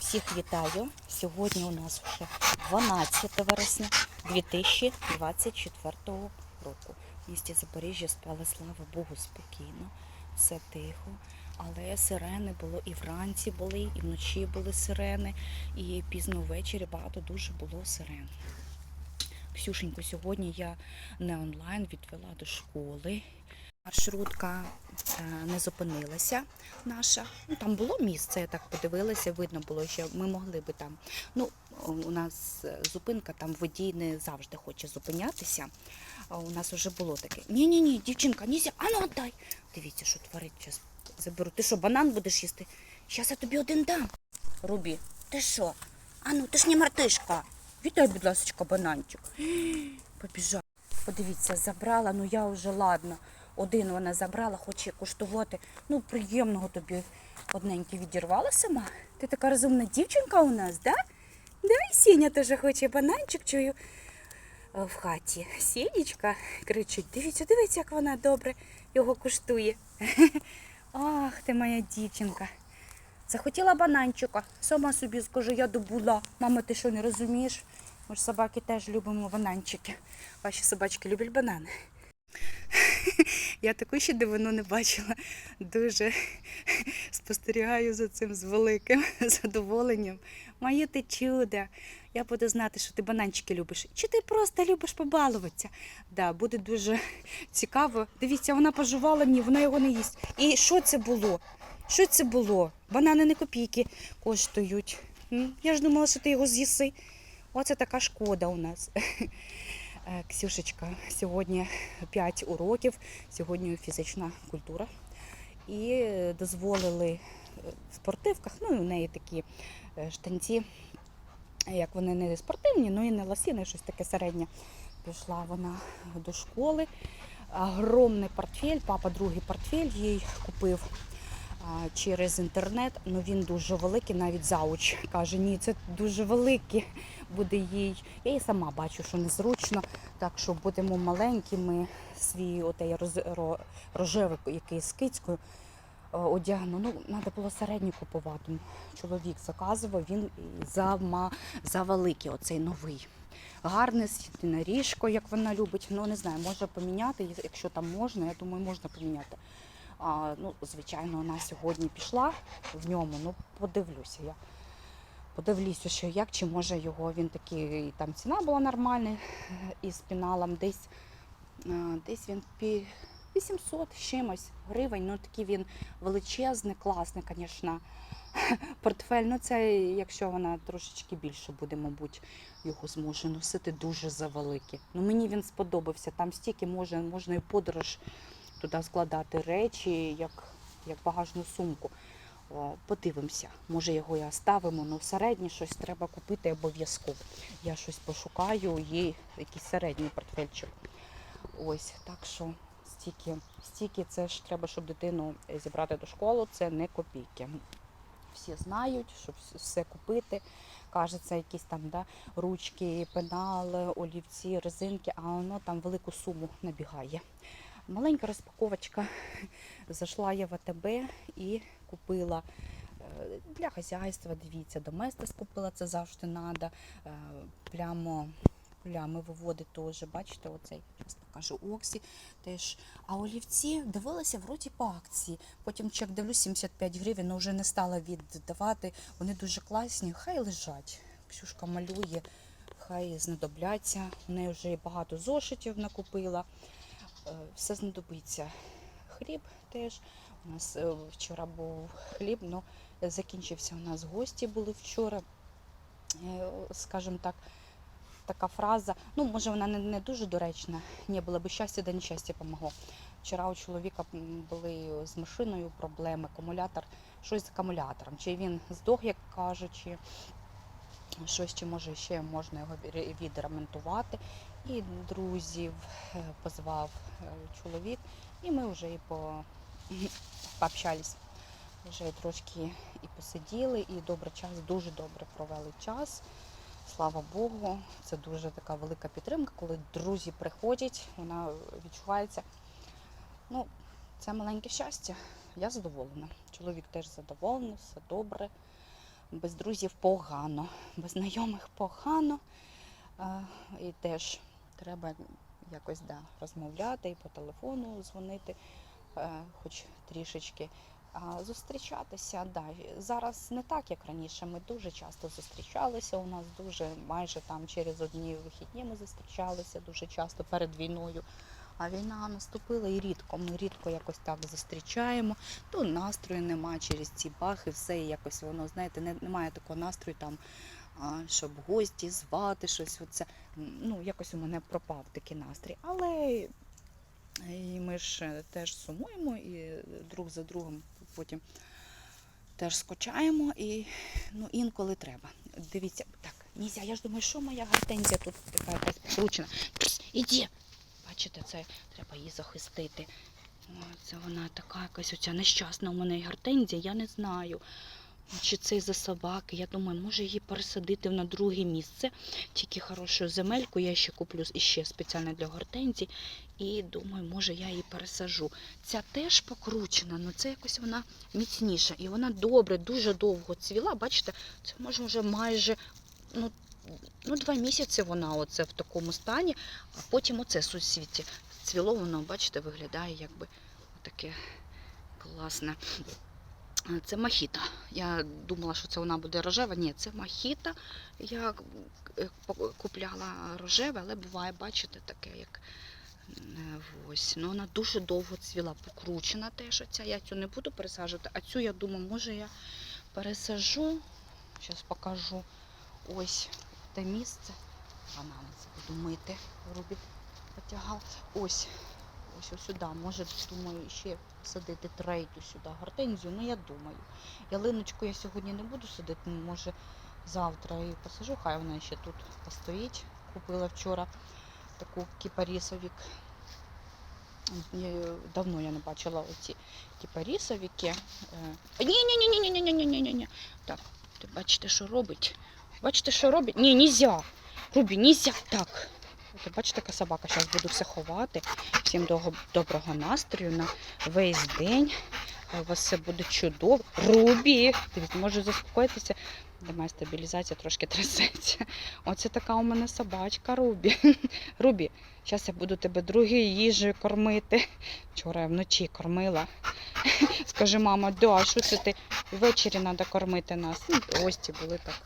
Всіх вітаю. Сьогодні у нас вже 12 вересня 2024 року. В місті Запоріжжя спали, слава Богу, спокійно, все тихо. Але сирени було і вранці були, і вночі були сирени, і пізно ввечері багато дуже було сирен. Ксюшеньку сьогодні я не онлайн відвела до школи. Маршрутка е, не зупинилася наша. Ну, там було місце, я так подивилася, видно було, що ми могли би там. Ну, у нас е, зупинка, там водій не завжди хоче зупинятися. А у нас вже було таке. Ні-ні, ні, дівчинка, нельзя, а ну отдай. Дивіться, що творить, зараз заберу. Ти що, банан будеш їсти? Зараз я тобі один дам. Рубі, ти що? А ну, ти ж не мартишка. Вітай, будь ласка, бананчик. Побіжав. Подивіться, забрала, ну я вже ладно. Один вона забрала, хоче куштувати. Ну, приємного тобі одненький відірвала сама. Ти така розумна дівчинка у нас, да? Да, і Сеня теж хоче бананчик, чую е, в хаті. Сінечка кричить, дивіться, дивіться, як вона добре його куштує. Ах, ти моя дівчинка. Захотіла бананчика. Сама собі скажу, я добула. Мама, ти що не розумієш? Ми ж собаки теж любимо бананчики. Ваші собачки люблять банани. Я таку ще дивину не бачила. Дуже спостерігаю за цим з великим задоволенням. Моє ти чудо. Я буду знати, що ти бананчики любиш. Чи ти просто любиш побалуватися? Да, буде дуже цікаво. Дивіться, вона пожувала ні, вона його не їсть. І що це було? Що це було? Банани не копійки коштують. Я ж думала, що ти його з'їси. Оце така шкода у нас. Е, Ксюшечка, сьогодні 5 уроків, сьогодні фізична культура. І дозволили е, в спортивках, ну і в неї такі е, штанці, як вони не спортивні, ну і не лосіни, щось таке середнє. Пішла вона до школи. Огромний портфель, папа другий портфель їй купив через інтернет. Ну він дуже великий, навіть зауч каже, ні, це дуже великий буде їй. Я і сама бачу, що незручно, так що будемо маленькими, свій отей роз, ро, рожевик, який з кицькою е, одягну. Ну, треба було середній купувати. Чоловік заказував, він зама, завеликий, оцей новий. Гарне на ріжко, як вона любить. Ну не знаю, може поміняти, якщо там можна, я думаю, можна поміняти. А, ну, звичайно, вона сьогодні пішла в ньому, ну подивлюся я. Подивлюся, що як, чи може його він такий, там ціна була нормальна із піналом, десь, десь він пі 800 з чимось гривень. Ну такий він величезний, класний, звісно. Портфель, ну це якщо вона трошечки більше буде, мабуть, його зможе носити дуже завеликий. Ну мені він сподобався. Там стільки може, можна і подорож туди складати речі, як, як багажну сумку. Подивимося, може його і оставимо, але середнє щось треба купити обов'язково. Я щось пошукаю, є якийсь середній портфельчик. Ось, так що стільки, стільки це ж треба, щоб дитину зібрати до школи, це не копійки. Всі знають, щоб все купити. Кажеться, якісь там да, ручки, пенали, олівці, резинки, а воно там велику суму набігає. Маленька розпаковочка. Зайшла я в АТБ і купила е, для хазяйства, дивіться, доместос купила, це завжди треба. Прямо плями виводить теж. Бачите, оцей зараз покажу Оксі теж. А олівці дивилася вроді по акції. Потім чек дивлюсь 75 гривень, але вже не стала віддавати. Вони дуже класні, хай лежать. Ксюшка малює, хай знадобляться. У неї вже багато зошитів накупила. Е, Все знадобиться. Хліб теж. У нас е, вчора був хліб, але закінчився. У нас гості були вчора. Е, Скажімо так, така фраза. Ну, може, вона не, дуже доречна. Ні, було б щастя, да нещастя помогло. Вчора у чоловіка були з машиною проблеми, акумулятор, щось з акумулятором. Чи він здох, як кажуть, чи щось, чи може ще можна його відремонтувати. І друзів е, позвав е, чоловік, і ми вже і по... пообщались. Вже трошки і посиділи, і добре час, дуже добре провели час. Слава Богу, це дуже така велика підтримка, коли друзі приходять, вона відчувається. Ну, це маленьке щастя. Я задоволена. Чоловік теж задоволений, все добре. Без друзів погано, без знайомих погано. І теж треба якось да, розмовляти і по телефону дзвонити, е, хоч трішечки. А зустрічатися, да. Зараз не так, як раніше. Ми дуже часто зустрічалися. У нас дуже майже там через одні вихідні ми зустрічалися дуже часто перед війною. А війна наступила і рідко. Ми рідко якось так зустрічаємо. То настрою немає через ці бахи, все і якось воно, знаєте, не, немає такого настрою там, щоб гості звати щось. Оце. Ну, якось у мене пропав такий настрій. Але і ми ж е, теж сумуємо і друг за другом потім теж скучаємо і ну, інколи треба. Дивіться, так, Нізя, я ж думаю, що моя гортензія тут така якась покручена. Іди! Бачите, це треба її захистити. Це вона така якась оця нещасна у мене гортензія, я не знаю. Чи це за собаки? Я думаю, може її пересадити на друге місце. Тільки хорошу земельку я ще куплю іще спеціально для гортензій. І думаю, може я її пересажу. Ця теж покручена, але це якось вона міцніша. І вона добре, дуже довго цвіла. Бачите, це може вже майже ну, ну, два місяці вона оце в такому стані, а потім оце суцвіття. Цвіло воно, бачите, виглядає якби таке класне. Це махіта. Я думала, що це вона буде рожева. Ні, це махіта. Я е, купляла рожеве, але буває, бачите, таке, як е, ось. Ну, вона дуже довго цвіла, покручена теж оця. Я цю не буду пересаджувати, а цю, я думаю, може я пересажу. Зараз покажу ось те місце. Буду мити. Рубі потягав. Ось. Ось ось сюди. Може, думаю, ще садити третю сюди гортензію. Ну, я думаю. Ялиночку я сьогодні не буду садити, ну, може завтра її посажу, хай вона ще тут постоїть. Купила вчора таку кіпарісовік. Давно я не бачила оці кіпарісовіки. Ні-ні-ні-ні-ні-ні-ні-ні-ні. Так, ти бачите, що робить? Бачите, що робить? Ні, нельзя. Рубі, нельзя. Так. Бачите, яка собака. Зараз буду все ховати. Всім доброго настрою на весь день. У вас все буде чудово. Рубі! Дивіться, може заспокоїтися. Немає стабілізація, трошки трясеться. Оце така у мене собачка Рубі. Рубі, зараз я буду тебе другою їжею кормити. Вчора я вночі кормила. Скаже, мама, да, що це ти? Ввечері треба кормити нас. Ну, гості були так.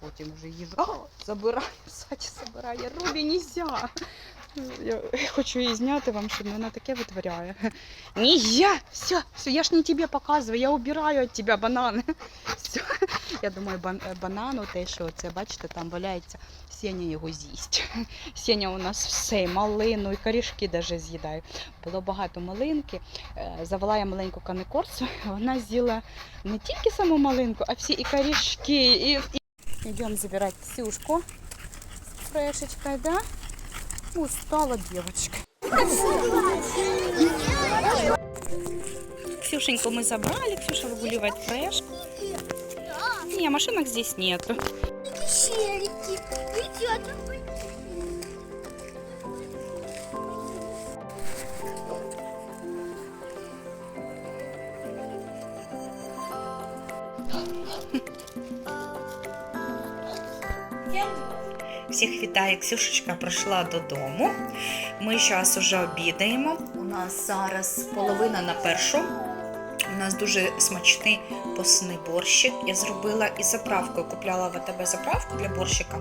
Потім вже їжу. О, забирає, Саді забирає. Рубі, нельзя. Я хочу її зняти вам, щоб вона таке витворяє. Нельзя! Все, все, я ж не тебе показую, я убираю від тебе банани. Все. Я думаю, бан, банану, те, що це, бачите, там валяється, Сеня його з'їсть. Сеня у нас все, малину і корішки навіть з'їдає. Було багато малинки. Е, Завела я маленьку канекорсу, вона з'їла не тільки саму малинку, а всі і корішки, і. Идем забирать Ксюшку с фрешечкой, да? Устала девочка. Ксюшеньку мы забрали, Ксюша выгуливает фрешку. Не, машинок здесь нету. Щелики. Идет. Всіх вітаю, Ксюшечка прийшла додому. Ми зараз уже обідаємо. У нас зараз половина на першу. У нас дуже смачний посний борщик. Я зробила із заправкою. Купляла в АТБ заправку для борщика.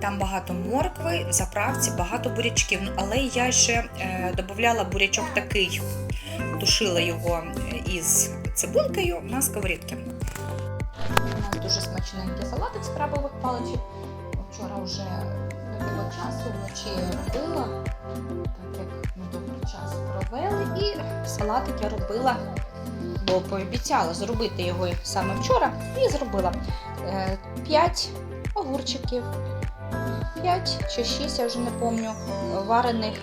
Там багато моркви, в заправці багато бурячків. Ну, Але я ще е, додавала бурячок такий, тушила його е, із цибулькою на сковорідці. У нас дуже смачненький салатик з крабових паличок. Вчора вже не було часу, вночі робила, так як ми добрий час провели. І салатик я робила, бо пообіцяла зробити його саме вчора і зробила 5 огурчиків, 5 чи 6, я вже не пам'ятаю, варених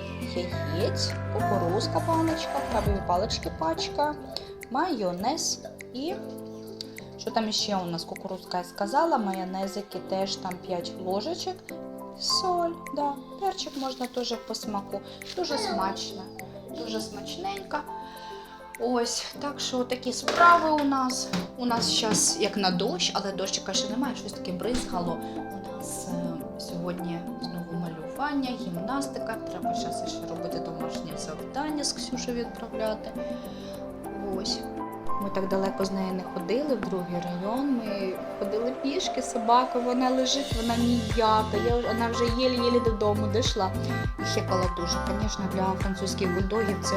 яєць, кукурузка баночка, крабові палички пачка, майонез і що там ще у нас кукурузка я сказала, майонезики теж там 5 ложечок. Соль, да, перчик можна теж по смаку. Дуже смачно, дуже смачненько. Ось, так що такі справи у нас. У нас зараз як на дощ, але дощика ще немає, щось таке бризгало. У нас е, сьогодні знову малювання, гімнастика. Треба зараз ще робити домашнє завдання з Ксюшею відправляти. Ось. Ми так далеко з нею не ходили в другий район. Ми ходили пішки з собакою, вона лежить, вона ніяка. Я, вона вже єлі-єлі додому дійшла і хекала дуже. Звісно, для французьких бульдогів це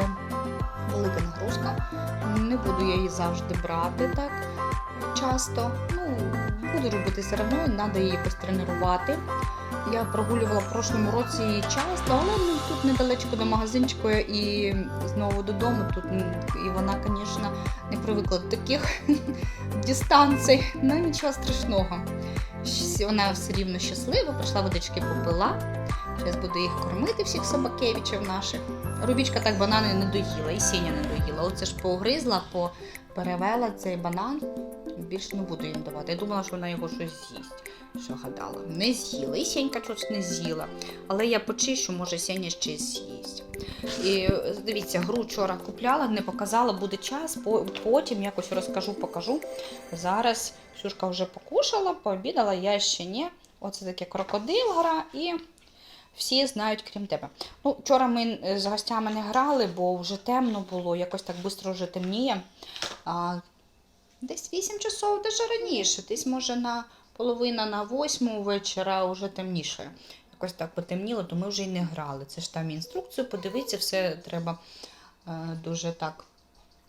велика нагрузка. Не буду я її завжди брати так часто. Ну, буду робити все одно, треба її якось тренувати. Я прогулювала в прошлому році часто, але ну, тут недалечко до магазинчику і знову додому. Тут і вона, звісно, не привикла до таких дистанцій. Ну нічого страшного. Вона все рівно щаслива, прийшла водички попила. Зараз буду їх кормити, всіх собакевичів наших. Рубічка так банани не доїла, і сіня не доїла. Оце ж погризла, по- перевела цей банан. Більше не буду їм давати. Я думала, що вона його щось з'їсть. Що гадала? Не з'їла. І сінька щось не з'їла. Але я почищу, може сіня ще з'їсть. І дивіться, гру вчора купляла, не показала, буде час, потім якось розкажу, покажу. Зараз Ксюшка вже покушала, пообідала, я ще ні. Оце таке крокодил гра і всі знають, крім тебе. Ну, вчора ми е, з гостями не грали, бо вже темно було, якось так швидко вже темніє. А, десь 8 часов, навіть раніше, десь може на половина на 8 вечора вже темніше. Якось так потемніло, то ми вже й не грали. Це ж там інструкцію, подивитися, все треба е, дуже так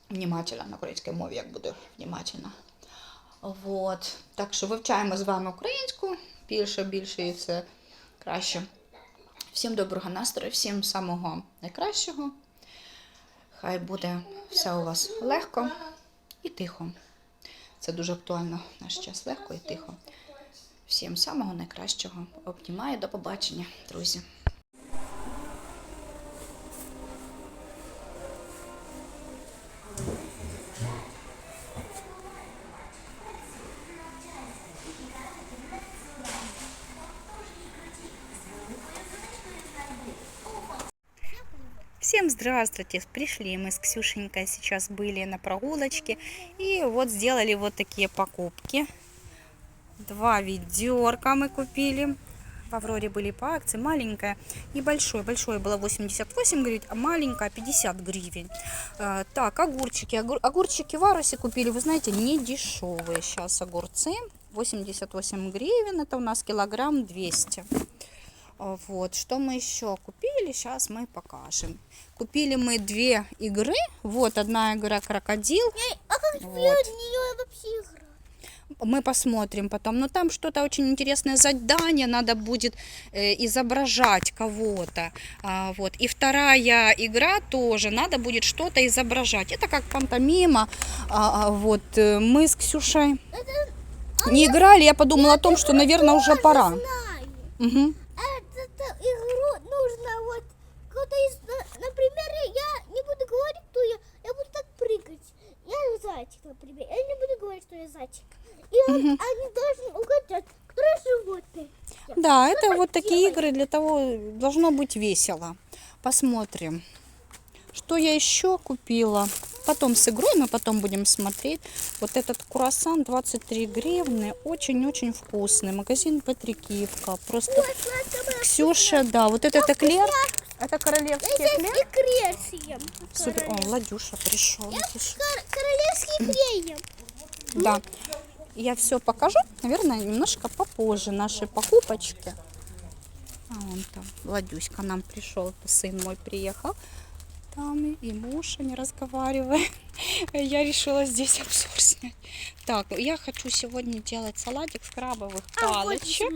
внимательно на українській мові, як буде внимательно. Вот. Так що вивчаємо з вами українську більше, більше і це краще. Всім доброго настрою, всім самого найкращого. Хай буде все у вас легко і тихо. Це дуже актуально наш час легко і тихо. Всім самого найкращого. Обнімаю, до побачення, друзі. Здравствуйте! Пришли мы с Ксюшенькой сейчас были на прогулочке и вот сделали вот такие покупки. Два ведерка мы купили. В Авроре были по акции. Маленькое и большое. Большое было 88 гривен, а маленькое 50 гривен. Э, Так, огурчики. Огур- Огурчики в Арусе купили, вы знаете, не дешевые. Сейчас огурцы 88 гривен. Это у нас килограмм 200. А, Вот, что мы еще купили, сейчас мы покажем. Купили мы две игры. Вот одна игра крокодил. А как Вот. в нее вообще играть? Мы посмотрим потом. Но там что-то очень интересное задание. Надо будет э, изображать кого-то. А, вот. И вторая игра тоже. Надо будет что-то изображать. Это как пантомима. А, а, вот э, мы с Ксюшей не играли. Я подумала о том, что, наверное, уже пора. Знаю. Мгм. Игру нужно вот кто-то из, на- например, я не буду говорить, кто я, я буду так прыгать. Я зайчик, например. Я не буду говорить, что я зайчик. И он- они должны угадать, кто животное. Да, это вот такие игры для того, должно быть весело. Посмотрим. Что я еще купила? Потом с игрой мы потом будем смотреть. Вот этот круассан 23 гривны. Очень-очень вкусный. Магазин Петрикивка. Просто Вот, Ксюша, да. Вот. Это королевский Здесь эклер. эклер съем. Супер. О, Владюша пришел. Кор- Королевский эклер ем. Да. Я все покажу, наверное, немножко попозже наши покупочки. А вон там Владюська нам пришел, сын мой приехал. Там и муж, они разговаривают. Я решила здесь обзор снять. Так, я хочу сегодня делать салатик с крабовых А, палочек.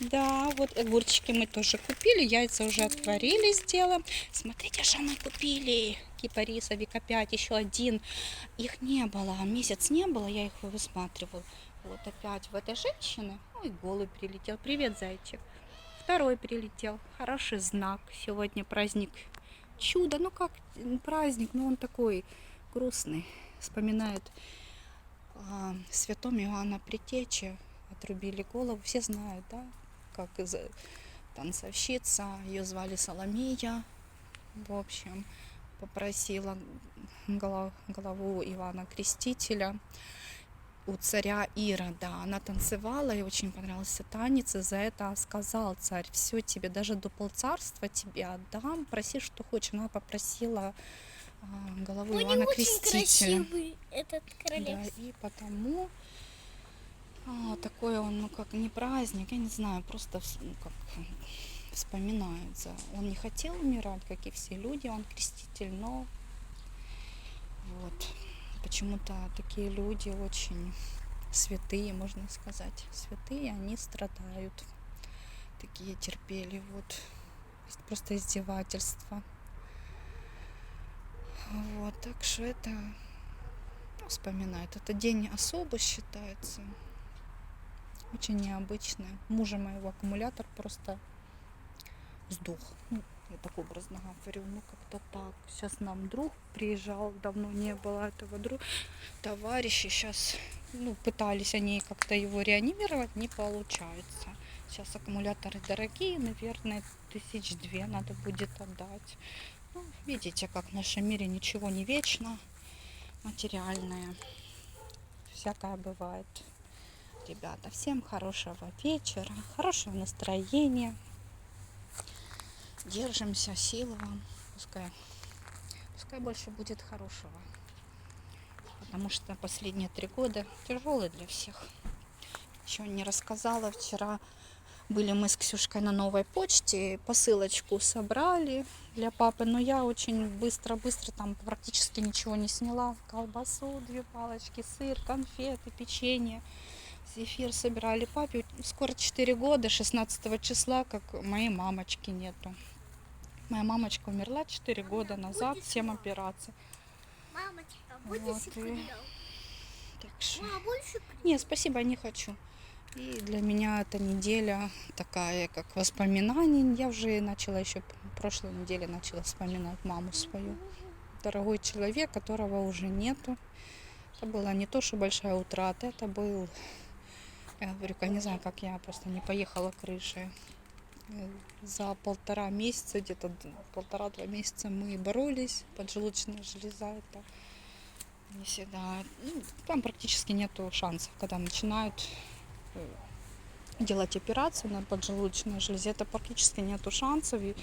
Да, вот огурчики мы тоже купили, яйца уже отварили, сделаем. Смотрите, что мы купили. Кипарисовик опять еще один. Их не было, месяц не было, я их высматривал. Вот опять в этой женщины. Ой, голый прилетел. Привет, зайчик. Второй прилетел. Хороший знак. Сегодня праздник чудо. Ну как праздник, но он такой грустный. Вспоминает а, святом Иоанна Притечи. Отрубили голову. Все знают, да? Как из танцовщица. Ее звали Соломия. В общем, попросила голо- голову Ивана Крестителя у царя Ирода. Она танцевала, и очень понравился танец, и за это сказал царь, все тебе, даже до полцарства тебе отдам, проси, что хочешь. Она попросила а, голову Он не Ивана очень Крестителя. этот Да, королев. и потому а, такой он, ну как не праздник, я не знаю, просто ну, как вспоминается. Он не хотел умирать, как и все люди, он креститель, но вот почему-то такие люди очень святые, можно сказать, святые, они страдают. Такие терпели, вот просто издевательство. Вот, так что это ну, вспоминает. Это день особо считается. Очень необычный. Мужа моего аккумулятор просто сдох. Ну, я так образно говорю, ну как-то так. Сейчас нам друг приезжал, давно не было этого друга. Товарищи сейчас, ну, пытались они как-то его реанимировать, не получается. Сейчас аккумуляторы дорогие, наверное, тысяч две надо будет отдать. Ну, видите, как в нашем мире ничего не вечно материальное. Всякое бывает. Ребята, всем хорошего вечера, хорошего настроения. Держимся, силы вам. Пускай, пускай больше будет хорошего. Потому что последние три года тяжелые для всех. Еще не рассказала вчера. Были мы с Ксюшкой на новой почте, посылочку собрали для папы, но я очень быстро-быстро там практически ничего не сняла. Колбасу, две палочки, сыр, конфеты, печенье, зефир собирали папе. Скоро 4 года, 16 числа, как моей мамочки нету. Моя мамочка умерла 4 года назад, 7 операций. Мамочка, Вот и-? Так что... Не, спасибо, не хочу. И для меня эта неделя такая, как воспоминание. Я уже начала еще прошлой неделе начала вспоминать маму свою. Дорогой человек, которого уже нету. Это была не то, что большая утрата, это был, я говорю, я не знаю, как я просто не поехала крышей. За полтора месяца, где-то полтора-два месяца мы боролись, поджелудочная железа это не всегда. Ну, там практически нету шансов, когда начинают э, делать операцию на поджелудочной железе, это практически нету шансов и,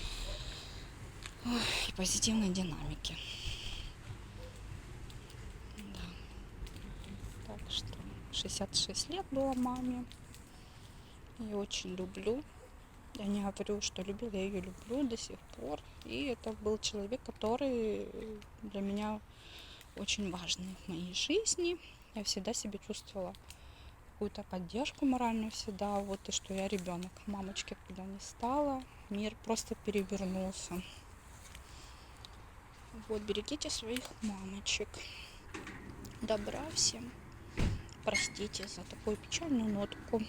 и позитивной динамики. Да. Так что 66 лет было маме. Я очень люблю. Я не говорю, что любил, я ее люблю до сих пор. И это был человек, который для меня очень важный в моей жизни. Я всегда себя чувствовала какую-то поддержку моральную всегда. Вот и что я ребенок. Мамочки когда не стало, мир просто перевернулся. Вот, берегите своих мамочек. Добра всем. Простите за такую печальную нотку.